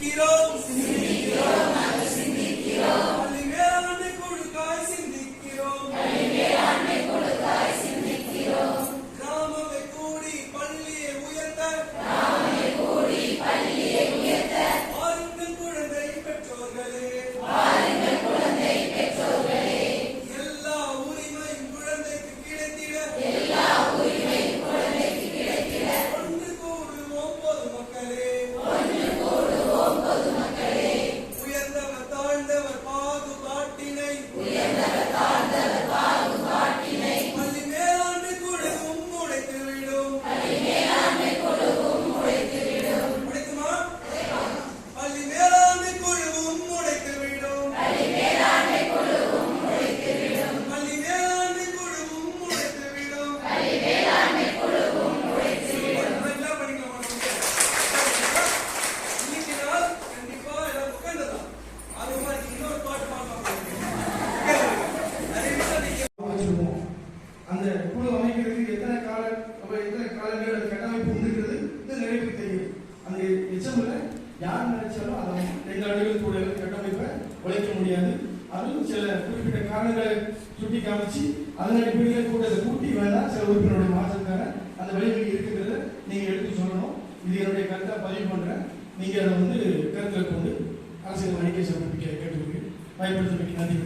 Quirón. அந்த குழு அமைக்கிறதுக்கு எத்தனை கால எத்தனை காலங்கள் கட்டமைப்பு உண்டுங்கிறது இது நிறைய தெரியும். அந்த எச்சம்ல யார் நினைச்சாலும் அதை ரெண்டு ஆண்டுகள் கூட கட்டமைப்பை உழைக்க முடியாது. அதுவும் சில குறிப்பிட்ட காரணங்களை சுட்டி காமிச்சு அதன் அடிப்படையில் கூட்டத்தை கூட்டி வேண்டாம் சில உறுப்பினருடைய மாற்றத்துக்கான அந்த வழிகள் இருக்குங்கிறத நீங்கள் எடுத்து சொல்லணும். இது என்னுடைய கருத்தை பதிவு பண்ணுறேன் நீங்கள் அதை வந்து கருத்தில் கொண்டு அரசியல் அறிக்கை சமர்ப்பிக்க கேட்டுக்கொண்டு பயன்படுத்த நன்றி.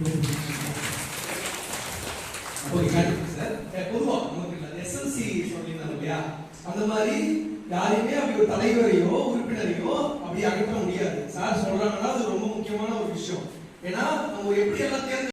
ஓகே இல்லையா? அந்த மாதிரி யாரையுமே அப்படி ஒரு தலைவரையோ உறுப்பினரையோ அப்படி அகற்ற முடியாது. சார் சொல்றாங்கன்னா அது ரொம்ப முக்கியமான ஒரு விஷயம். ஏன்னா நம்ம எப்படி எல்லாம் தேர்ந்து